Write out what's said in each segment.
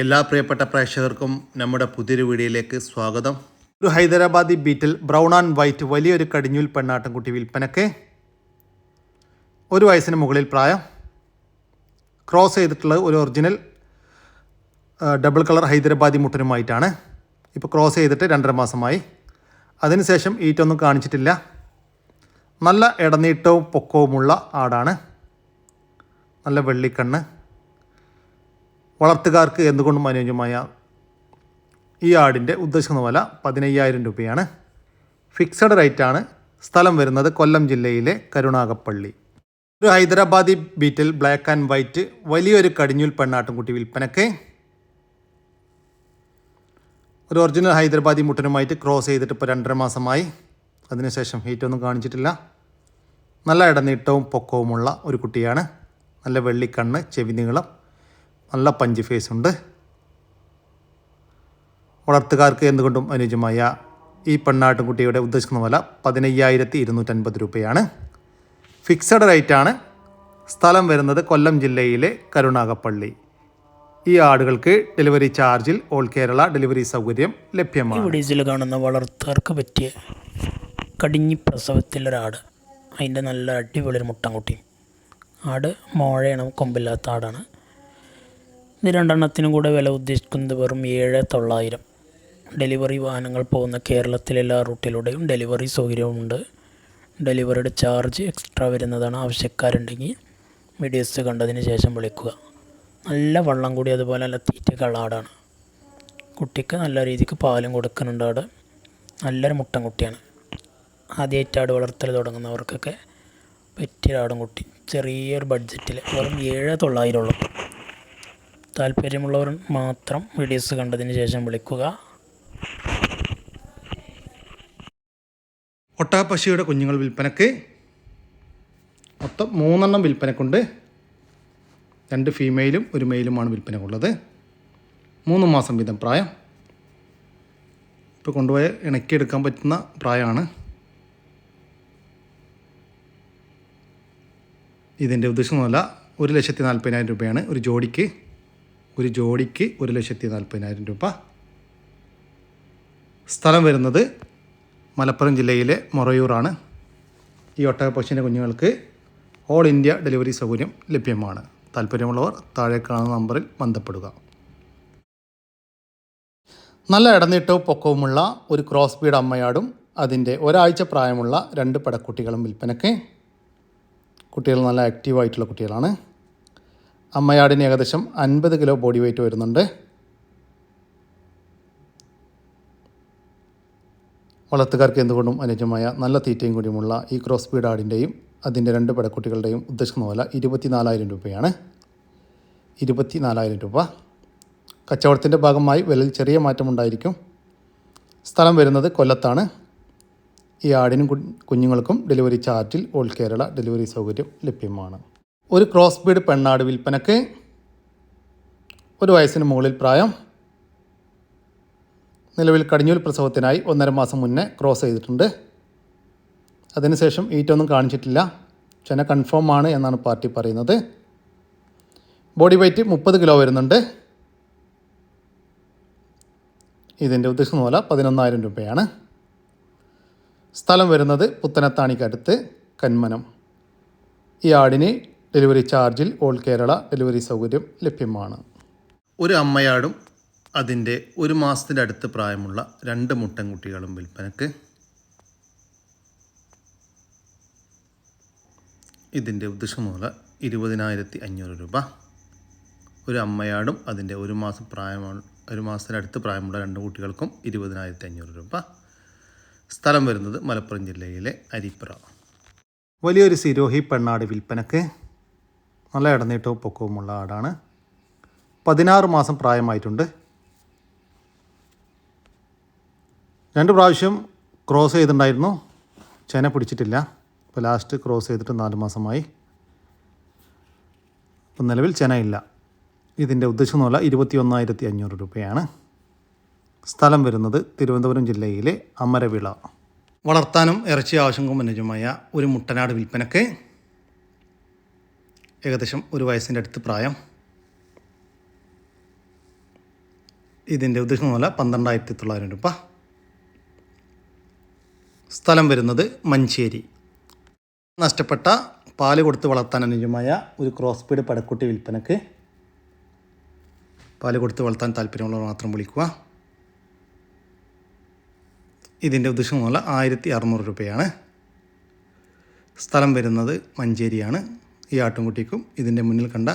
എല്ലാ പ്രിയപ്പെട്ട പ്രേക്ഷകർക്കും നമ്മുടെ പുതിയൊരു വീഡിയോയിലേക്ക് സ്വാഗതം. ഒരു Hyderabadi Beetal brown and white വലിയൊരു കടിഞ്ഞൂൽ പെണ്ണാട്ടം കുട്ടി വിൽപ്പനക്ക് ഒരു വയസ്സിന് മുകളിൽ പ്രായം. ക്രോസ് ചെയ്തിട്ടുള്ള ഒരു ഒറിജിനൽ ഡബിൾ കളർ ഹൈദരാബാദി മുട്ടനുമായിട്ടാണ്. ഇപ്പോൾ ക്രോസ് ചെയ്തിട്ട് രണ്ടര മാസമായി. അതിനുശേഷം ഈറ്റൊന്നും കാണിച്ചിട്ടില്ല. നല്ല ഇടനീട്ടവും പൊക്കവുമുള്ള ആടാണ്. നല്ല വെള്ളിക്കണ്ണ്. വളർത്തുകാർക്ക് എന്തുകൊണ്ടും അനുയോജ്യമായ ഈ ആടിന്റെ ഉദ്ദേശിക്കുന്ന വില പതിനയ്യായിരം രൂപയാണ്. ഫിക്സഡ് റേറ്റാണ്. സ്ഥലം വരുന്നത് കൊല്ലം ജില്ലയിലെ കരുണാകപ്പള്ളി ഒരു Hyderabadi Beetal black and white വലിയൊരു കടിഞ്ഞൂൽ പെണ്ണാട്ടുംകുട്ടി വിൽപ്പനക്ക് ഒരു ഒറിജിനൽ ഹൈദരാബാദി മുട്ടനുമായിട്ട് ക്രോസ് ചെയ്തിട്ട് ഇപ്പോൾ രണ്ടര മാസമായി. അതിനുശേഷം ഹീറ്റൊന്നും കാണിച്ചിട്ടില്ല. നല്ല ഇടനീട്ടവും പൊക്കവുമുള്ള ഒരു കുട്ടിയാണ്. നല്ല വെള്ളിക്കണ്ണ് ചെവി നീളം നല്ല പഞ്ച് ഫേസ് ഉണ്ട് വളർത്തുകാർക്ക് എന്തുകൊണ്ടും അനുയോജ്യമായ ഈ പെണ്ണാട്ടുംകുട്ടിയുടെ ഉദ്ദേശിക്കുന്ന വില പതിനയ്യായിരത്തി ഇരുന്നൂറ്റൻപത് രൂപയാണ് ഫിക്സഡ് റേറ്റാണ് സ്ഥലം വരുന്നത് കൊല്ലം ജില്ലയിലെ കരുണാകപ്പള്ളി ഈ ആടുകൾക്ക് ഡെലിവറി ചാർജിൽ ഓൾ കേരള ഡെലിവറി സൗകര്യം ലഭ്യമാണ്. ലഭ്യമാണ് ഇതിൽ കാണുന്ന വളർത്തുകാർക്ക് പറ്റിയ കടിഞ്ഞി പ്രസവത്തിലൊരാട് അതിന്റെ നല്ല അടിപൊളി ഒരു മുട്ടൻകുട്ടി ആട് മോഴയാണ് കൊമ്പില്ലാത്ത ആടാണ്. ഇത് രണ്ടെണ്ണത്തിനും കൂടെ വില ഉദ്ദേശിക്കുന്നത് വെറും ഏഴ് തൊള്ളായിരം. ഡെലിവറി വാഹനങ്ങൾ പോകുന്ന കേരളത്തിലെ എല്ലാ റൂട്ടിലൂടെയും ഡെലിവറി സൗകര്യമുണ്ട് ഡെലിവറിയുടെ ചാർജ് എക്സ്ട്രാ വരുന്നതാണ് ആവശ്യക്കാരുണ്ടെങ്കിൽ വീഡിയോസ് കണ്ടതിന് ശേഷം വിളിക്കുക. നല്ല വള്ളം കൂടി അതുപോലെ നല്ല തീറ്റ കളാടാണ് കുട്ടിക്ക് നല്ല രീതിക്ക് പാലും കൊടുക്കുന്നുണ്ട് അവിടെ നല്ലൊരു മുട്ടൻ കുട്ടിയാണ്. ആദ്യമായിട്ടാട് വളർത്തൽ തുടങ്ങുന്നവർക്കൊക്കെ പറ്റിയ ആടും കുട്ടി. ചെറിയൊരു ബഡ്ജറ്റിൽ വെറും ഏഴ് തൊള്ളായിരം ഉള്ളൂ. താല്പര്യമുള്ളവർ മാത്രം വീഡിയോസ് കണ്ടതിന് ശേഷം വിളിക്കുക. ഒട്ടാപ്പശിയുടെ കുഞ്ഞുങ്ങൾ വിൽപ്പനക്ക് മൊത്തം മൂന്നെണ്ണം വിൽപ്പനക്കുണ്ട്. രണ്ട് ഫീമെയിലും ഒരു മെയിലുമാണ് വിൽപ്പനക്കുള്ളത്. മൂന്ന് മാസം വീതം പ്രായം. ഇപ്പോൾ കൊണ്ടുപോയ ഇണക്കിയെടുക്കാൻ പറ്റുന്ന പ്രായമാണ്. ഇതിന്റെ ഉദ്ദേശമൊന്നുമല്ല ഒരു ലക്ഷത്തി നാൽപ്പതിനായിരം രൂപയാണ് ഒരു ജോഡിക്ക്. ഒരു ജോഡിക്ക് ഒരു ലക്ഷത്തി നാൽപ്പതിനായിരം രൂപ. സ്ഥലം വരുന്നത് മലപ്പുറം ജില്ലയിലെ മൊറയൂറാണ്. ഈ ഒട്ടക പശുവിന്റെ കുഞ്ഞുങ്ങൾക്ക് ഓൾ ഇന്ത്യ ഡെലിവറി സൗകര്യം ലഭ്യമാണ്. താല്പര്യമുള്ളവർ താഴെ കാണുന്ന നമ്പറിൽ ബന്ധപ്പെടുക. നല്ല ഇടനീട്ടവും പൊക്കവുമുള്ള ഒരു ക്രോസ് ബീഡ് അമ്മയാടും അതിന്റെ ഒരാഴ്ച പ്രായമുള്ള രണ്ട് പടക്കുട്ടികളും വിൽപ്പനയ്ക്ക്. കുട്ടികൾ നല്ല ആക്റ്റീവായിട്ടുള്ള കുട്ടികളാണ്. അമ്മയാടിന് ഏകദേശം അൻപത് കിലോ ബോഡി വെയിറ്റ് വരുന്നുണ്ട്. വളർത്തുകാർക്ക് എന്തുകൊണ്ടും അനുജമായ നല്ല തീറ്റയും കൂടിയുമുള്ള ഈ ക്രോസ് ബീഡ് ആടിന്റെയും അതിന്റെ രണ്ട് പടക്കുട്ടികളുടെയും ഉദ്ദേശിക്കുന്ന വില ഇരുപത്തിനാലായിരം രൂപയാണ്. ഇരുപത്തിനാലായിരം രൂപ. കച്ചവടത്തിന്റെ ഭാഗമായി വിലയിൽ ചെറിയ മാറ്റമുണ്ടായിരിക്കും സ്ഥലം വരുന്നത് കൊല്ലത്താണ്. ഈ ആടിനും കുഞ്ഞുങ്ങൾക്കും ഡെലിവറി ചാർജിൽ ഓൾ കേരള ഡെലിവറി സൗകര്യം ലഭ്യമാണ്. ഒരു ക്രോസ് ബീഡ് പെണ്ണാട് വിൽപ്പനക്ക് ഒരു വയസ്സിന് മുകളിൽ പ്രായം നിലവിൽ കടിഞ്ഞൂൽ പ്രസവത്തിനായി ഒന്നര മാസം മുന്നേ ക്രോസ് ചെയ്തിട്ടുണ്ട്. അതിനുശേഷം ഈറ്റൊന്നും കാണിച്ചിട്ടില്ല. ചെന കൺഫേം ആണ് എന്നാണ് പാർട്ടി പറയുന്നത്. ബോഡി വെയ്റ്റ് മുപ്പത് കിലോ വരുന്നുണ്ട്. ഇതിന്റെ ഉദ്ദേശം പോലെ പതിനൊന്നായിരം രൂപയാണ്. സ്ഥലം വരുന്നത് പുത്തനത്താണിക്കടുത്ത് കന്മനം. ഈ ആടിന് ഡെലിവറി ചാർജിൽ ഓൾ കേരള ഡെലിവറി സൗകര്യം ലഭ്യമാണ്. ഒരു അമ്മയാടും അതിന്റെ ഒരു മാസത്തിന്റെ അടുത്ത് പ്രായമുള്ള രണ്ട് മുട്ടൻകുട്ടികളും വിൽപ്പനക്ക്. ഇതിന്റെ ഉദ്ദേശമൂല ഇരുപതിനായിരത്തി അഞ്ഞൂറ് രൂപ. ഒരു അമ്മയാടും അതിന്റെ ഒരു മാസം പ്രായമാണ് ഒരു മാസത്തിനടുത്ത് പ്രായമുള്ള രണ്ട് കുട്ടികൾക്കും ഇരുപതിനായിരത്തി അഞ്ഞൂറ് രൂപ. സ്ഥലം വരുന്നത് മലപ്പുറം ജില്ലയിലെ അരിപ്പുറ വലിയൊരു സിരോഹി പെണ്ണാട് വിൽപ്പനക്ക്. നല്ല ഇടനീട്ടവും പൊക്കവുമുള്ള ആടാണ്. പതിനാറ് മാസം പ്രായമായിട്ടുണ്ട്. രണ്ട് പ്രാവശ്യം ക്രോസ് ചെയ്തിട്ടുണ്ടായിരുന്നു. ചേന പിടിച്ചിട്ടില്ല. ഇപ്പോൾ ലാസ്റ്റ് ക്രോസ് ചെയ്തിട്ട് നാല് മാസമായി. ഇപ്പം നിലവിൽ ചെനയില്ല ഇതിന്റെ ഉദ്ദേശം എന്ന് പറഞ്ഞാൽ ഇരുപത്തി ഒന്നായിരത്തി അഞ്ഞൂറ് രൂപയാണ്. സ്ഥലം വരുന്നത് തിരുവനന്തപുരം ജില്ലയിലെ അമരവിള. വളർത്താനും ഇറച്ചി ആവശ്യങ്ങൾക്കും അനുജമായ ഒരു മുട്ടനാട് വിൽപ്പനക്ക് ഏകദേശം ഒരു വയസ്സിന്റെ അടുത്ത് പ്രായം. ഇതിന്റെ ഉദ്ദേശം മൂല പന്ത്രണ്ടായിരത്തി തൊള്ളായിരം രൂപ. സ്ഥലം വരുന്നത് മഞ്ചേരി. നഷ്ടപ്പെട്ട പാൽ കൊടുത്ത് വളർത്താൻ അനുയോജ്യമായ ഒരു ക്രോസ് ബീഡ് പടക്കുട്ടി വിൽപ്പനക്ക് പാൽ കൊടുത്ത് വളർത്താൻ താല്പര്യമുള്ളവർ മാത്രം വിളിക്കുക. ഇതിന്റെ ഉദ്ദേശം മൂല ആയിരത്തി അറുന്നൂറ് രൂപയാണ്. സ്ഥലം വരുന്നത് മഞ്ചേരിയാണ്. ഈ ആട്ടുംകുട്ടിക്കും ഇതിന്റെ മുന്നിൽ കണ്ട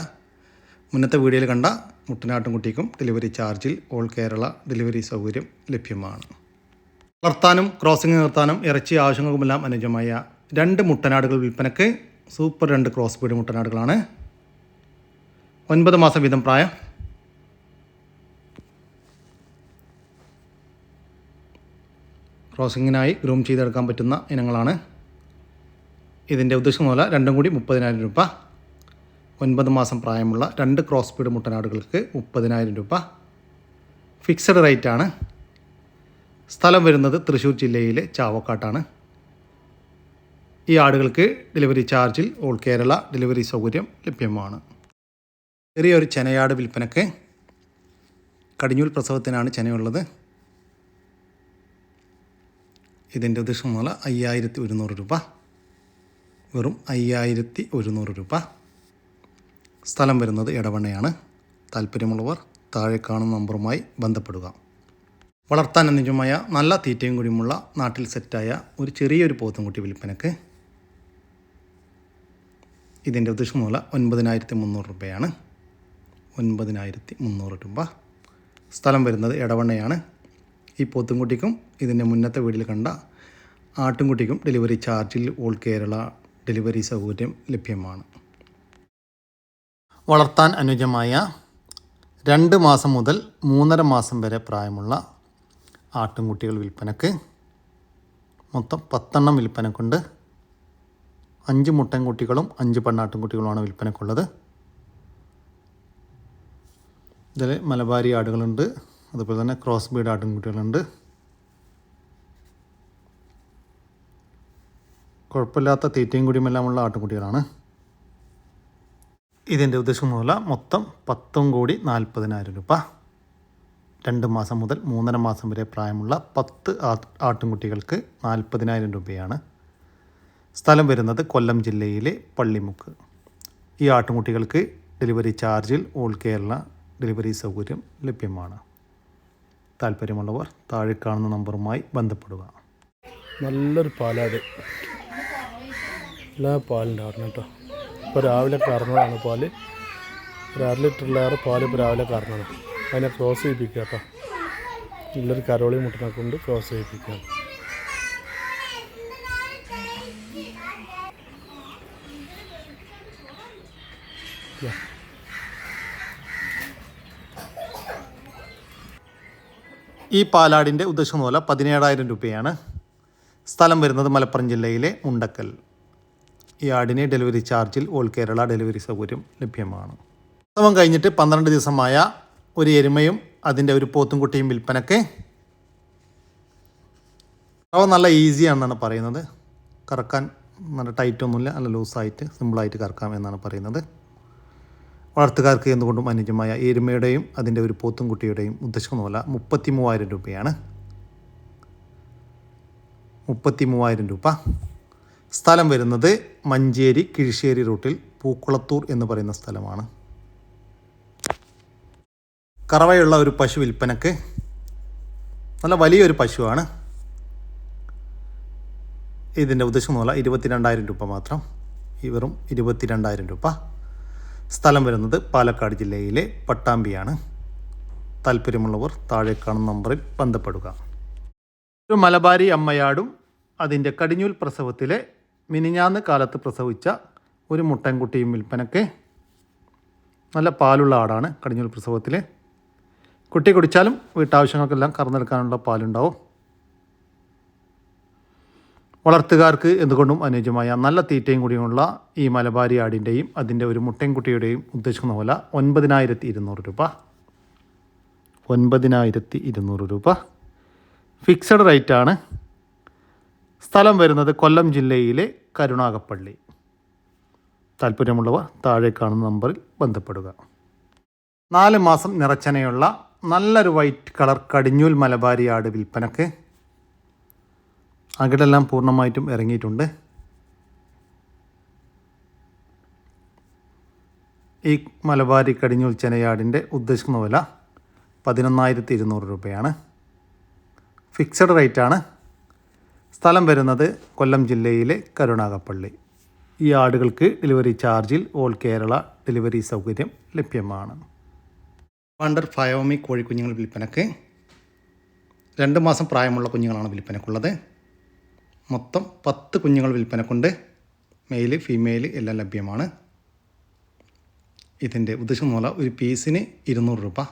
മുന്നത്തെ വീഡിയോയിൽ കണ്ട മുട്ടനാട്ടുംകുട്ടിക്കും ഡെലിവറി ചാർജിൽ ഓൾ കേരള ഡെലിവറി സൗകര്യം ലഭ്യമാണ്. വളർത്താനും ക്രോസിംഗ് നിർത്താനും ഇറച്ചി ആവശ്യങ്ങൾക്കുമെല്ലാം അനുയോജ്യമായ രണ്ട് മുട്ടനാടുകൾ വിൽപ്പനക്ക് സൂപ്പർ രണ്ട് ക്രോസ് ബീഡ് മുട്ടനാടുകളാണ്. ഒൻപത് മാസം വീതം പ്രായം. ക്രോസിങ്ങിനായി ഗ്രൂം ചെയ്തെടുക്കാൻ പറ്റുന്ന ഇനങ്ങളാണ്. ഇതിന്റെ ഉദ്ദേശം മൂല രണ്ടും കൂടി മുപ്പതിനായിരം രൂപ. ഒൻപത് മാസം പ്രായമുള്ള രണ്ട് ക്രോസ് ബീഡ് മുട്ടനാടുകൾക്ക് മുപ്പതിനായിരം രൂപ. ഫിക്സഡ് റേറ്റ് ആണ്. സ്ഥലം വരുന്നത് തൃശ്ശൂർ ജില്ലയിലെ ചാവക്കാട്ടാണ്. ഈ ആടുകൾക്ക് ഡെലിവറി ചാർജിൽ ഓൾ കേരള ഡെലിവറി സൗകര്യം ലഭ്യമാണ്. ചെറിയൊരു ചെനയാട് വിൽപ്പനക്ക് കടിഞ്ഞൂൽ പ്രസവത്തിനാണ് ചെനയുള്ളത്. ഇതിന്റെ ഉദ്ദേശം മൂല അയ്യായിരത്തി ഒരുന്നൂറ് രൂപ. വെറും അയ്യായിരത്തി ഒരുന്നൂറ് രൂപ. സ്ഥലം വരുന്നത് ഇടവണ്ണയാണ് താല്പര്യമുള്ളവർ താഴെ കാണുന്ന നമ്പറുമായി ബന്ധപ്പെടുക. വളർത്താൻ അനുജമായ നല്ല തീറ്റയും കൂടിയുമുള്ള നാട്ടിൽ സെറ്റായ ഒരു ചെറിയൊരു പോത്തുംകുട്ടി വിൽപ്പനക്ക്. ഇതിന്റെ ഉദ്ദേശം മൂല ഒൻപതിനായിരത്തി മുന്നൂറ് രൂപയാണ്. ഒൻപതിനായിരത്തി മുന്നൂറ് രൂപ. സ്ഥലം വരുന്നത് ഇടവണ്ണയാണ് ഈ പോത്തുംകുട്ടിക്കും ഇതിന്റെ മുന്നത്തെ വീട്ടിൽ കണ്ട ആട്ടുംകുട്ടിക്കും ഡെലിവറി ചാർജിൽ ഓൾ കേരള ഡെലിവറി സൗകര്യം ലഭ്യമാണ്. വളർത്താൻ അനുജമായ രണ്ട് മാസം മുതൽ മൂന്നര മാസം വരെ പ്രായമുള്ള ആട്ടുംകുട്ടികൾ വിൽപ്പനക്ക് മൊത്തം പത്തെണ്ണം വിൽപ്പനക്കുണ്ട്. അഞ്ച് മുട്ടൻകുട്ടികളും അഞ്ച് പെണ്ണാട്ടുംകുട്ടികളുമാണ് വിൽപ്പനക്കുള്ളത്. ഇതിൽ മലബാരി ആടുകളുണ്ട്. അതുപോലെ തന്നെ ക്രോസ് ബീഡ് ആട്ടുംകുട്ടികളുണ്ട്. കുഴപ്പമില്ലാത്ത തീറ്റയും കൂടിയുമെല്ലാമുള്ള ആട്ടുംകുട്ടികളാണ്. ഇതിന്റെ ഉദ്ദേശം മൂല മൊത്തം പത്തും കോടി നാൽപ്പതിനായിരം രൂപ. രണ്ട് മാസം മുതൽ മൂന്നര മാസം വരെ പ്രായമുള്ള പത്ത് ആട്ടുംകുട്ടികൾക്ക് നാൽപ്പതിനായിരം രൂപയാണ്. സ്ഥലം വരുന്നത് കൊല്ലം ജില്ലയിലെ പള്ളിമുക്ക്. ഈ ആട്ടുംകുട്ടികൾക്ക് ഡെലിവറി ചാർജിൽ ഓൾ കേരള ഡെലിവറി സൗകര്യം ലഭ്യമാണ്. താല്പര്യമുള്ളവർ താഴെ കാണുന്ന നമ്പറുമായി ബന്ധപ്പെടുക. നല്ലൊരു പാലാട്. എല്ലാ പാലിന്റെ പാലുണ്ടാവണം കേട്ടോ. ഇപ്പോൾ രാവിലെ കറന്നതാണ് പാൽ. ഒരു അര ലിറ്ററിലേറെ പാൽ ഇപ്പോൾ രാവിലെ കറന്നതാണ് അതിനെ ക്രോസ് ചെയ്യിപ്പിക്കുക കേട്ടോ. നല്ലൊരു കരോളി മുട്ടിനെ കൊണ്ട് ക്രോസ് ചെയ്യിപ്പിക്കുക. ഈ പാലാടിന്റെ ഉദ്ദേശം മൂല പതിനേഴായിരം രൂപയാണ് സ്ഥലം വരുന്നത് മലപ്പുറം ജില്ലയിലെ മുണ്ടക്കൽ. ആടിന് ഡെലിവറി ചാർജിൽ ഓൾ കേരള ഡെലിവറി സൗകര്യം ലഭ്യമാണ്. പ്രസവം കഴിഞ്ഞിട്ട് പന്ത്രണ്ട് ദിവസമായ ഒരു എരുമയും അതിന്റെ ഒരു പോത്തും കുട്ടിയും വിൽപ്പനക്ക് അവ നല്ല ഈസിയാണെന്നാണ് പറയുന്നത്. കറക്കാൻ നല്ല ടൈറ്റൊന്നുമില്ല നല്ല ലൂസായിട്ട് സിമ്പിളായിട്ട് കറക്കാം എന്നാണ് പറയുന്നത്. വളർത്തുകാർക്ക് എന്തുകൊണ്ടും അനുജമായ എരുമയുടെയും അതിന്റെ ഒരു പോത്തുംകുട്ടിയുടെയും ഉദ്ദേശിക്കുന്ന പോലെ മുപ്പത്തി മൂവായിരം രൂപയാണ്. മുപ്പത്തി മൂവായിരം രൂപ. സ്ഥലം വരുന്നത് മഞ്ചേരി കിഴിശ്ശേരി റൂട്ടിൽ പൂക്കുളത്തൂർ എന്ന് പറയുന്ന സ്ഥലമാണ്. കറവയുള്ള ഒരു പശു വിൽപ്പനക്ക് നല്ല വലിയൊരു പശുവാണ്. ഇതിന്റെ ഉദ്ദേശം പോലെ ഇരുപത്തിരണ്ടായിരം രൂപ മാത്രം. ഈ വെറും ഇരുപത്തിരണ്ടായിരം രൂപ. സ്ഥലം വരുന്നത് പാലക്കാട് ജില്ലയിലെ പട്ടാമ്പിയാണ്. താല്പര്യമുള്ളവർ താഴെ കാണുന്ന നമ്പറിൽ ബന്ധപ്പെടുക. ഒരു മലബാരി അമ്മയാടും അതിന്റെ കടിഞ്ഞൂൽ പ്രസവത്തിലെ മിനിഞ്ഞാന്ന് കാലത്ത് പ്രസവിച്ച ഒരു മുട്ടൻകുട്ടിയും വിൽപ്പനക്ക് നല്ല പാലുള്ള ആടാണ് കടിഞ്ഞൂൽ പ്രസവത്തിൽ കുട്ടി കുടിച്ചാലും വീട്ടാവശ്യങ്ങൾക്കെല്ലാം കറന്നെടുക്കാനുള്ള പാലുണ്ടാവും. വളർത്തുകാർക്ക് എന്തുകൊണ്ടും അനുയോജ്യമായ നല്ല തീറ്റയും കൂടിയുള്ള ഈ മലബാരി ആടിന്റെയും അതിന്റെ ഒരു മുട്ടൻകുട്ടിയുടെയും ഉദ്ദേശിക്കുന്ന പോലെ ഒൻപതിനായിരത്തി ഇരുന്നൂറ് രൂപ. ഒൻപതിനായിരത്തി ഇരുന്നൂറ് രൂപ. ഫിക്സഡ് റേറ്റാണ് സ്ഥലം വരുന്നത് കൊല്ലം ജില്ലയിലെ കരുണാകപ്പള്ളി താല്പര്യമുള്ളവർ താഴെ കാണുന്ന നമ്പറിൽ ബന്ധപ്പെടുക. നാല് മാസം നിറച്ചനയുള്ള നല്ലൊരു വൈറ്റ് കളർ കടിഞ്ഞൂൽ മലബാരി ആട് വിൽപ്പനക്ക് അകിടെല്ലാം പൂർണമായിട്ടും ഇറങ്ങിയിട്ടുണ്ട്. ഈ മലബാരി കടിഞ്ഞൂൽ ചെനയാടിന്റെ ഉദ്ദേശിക്കുന്ന വില പതിനൊന്നായിരത്തി ഇരുന്നൂറ് രൂപയാണ്. ഫിക്സഡ് റേറ്റാണ് സ്ഥലം വരുന്നത് കൊല്ലം ജില്ലയിലെ കരുണാകപ്പള്ളി. ഈ ആടുകൾക്ക് ഡെലിവറി ചാർജിൽ ഓൾ കേരള ഡെലിവറി സൗകര്യം ലഭ്യമാണ്. വണ്ടർ ഫയോമി കോഴിക്കുഞ്ഞുങ്ങൾ വിൽപ്പനക്ക് രണ്ട് മാസം പ്രായമുള്ള കുഞ്ഞുങ്ങളാണ് വിൽപ്പനക്കുള്ളത്. മൊത്തം പത്ത് കുഞ്ഞുങ്ങൾ വിൽപ്പനക്കുണ്ട്. മെയിൽ ഫീമെയിൽ എല്ലാം ലഭ്യമാണ്. ഇതിന്റെ ഉദ്ദേശം മൂല ഒരു പീസിന് ഇരുന്നൂറ് രൂപ.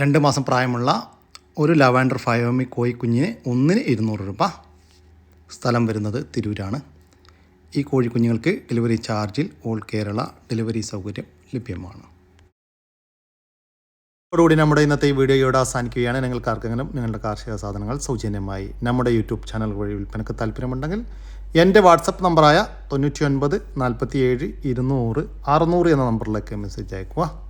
രണ്ട് മാസം പ്രായമുള്ള ഒരു ലവാൻഡർ ഫയോമി കോഴിക്കുഞ്ഞിന് ഒന്നിന് ഇരുന്നൂറ് രൂപ സ്ഥലം വരുന്നത് തിരൂരാണ്. ഈ കോഴിക്കുഞ്ഞുങ്ങൾക്ക് ഡെലിവറി ചാർജിൽ ഓൾ കേരള ഡെലിവറി സൗകര്യം ലഭ്യമാണ്. അതോടുകൂടി നമ്മുടെ ഇന്നത്തെ ഈ വീഡിയോ ഇവിടെ അവസാനിക്കുകയാണ്. നിങ്ങൾക്ക് ആർക്കെങ്കിലും നിങ്ങളുടെ കാർഷിക സാധനങ്ങൾ സൗജന്യമായി നമ്മുടെ യൂട്യൂബ് ചാനൽ വഴി വിൽപ്പനക്ക് താല്പര്യമുണ്ടെങ്കിൽ എന്റെ വാട്സപ്പ് നമ്പറായ തൊണ്ണൂറ്റി ഒൻപത് നാൽപ്പത്തി ഏഴ് ഇരുന്നൂറ് അറുന്നൂറ് എന്ന നമ്പറിലേക്ക് മെസ്സേജ് അയക്കുക.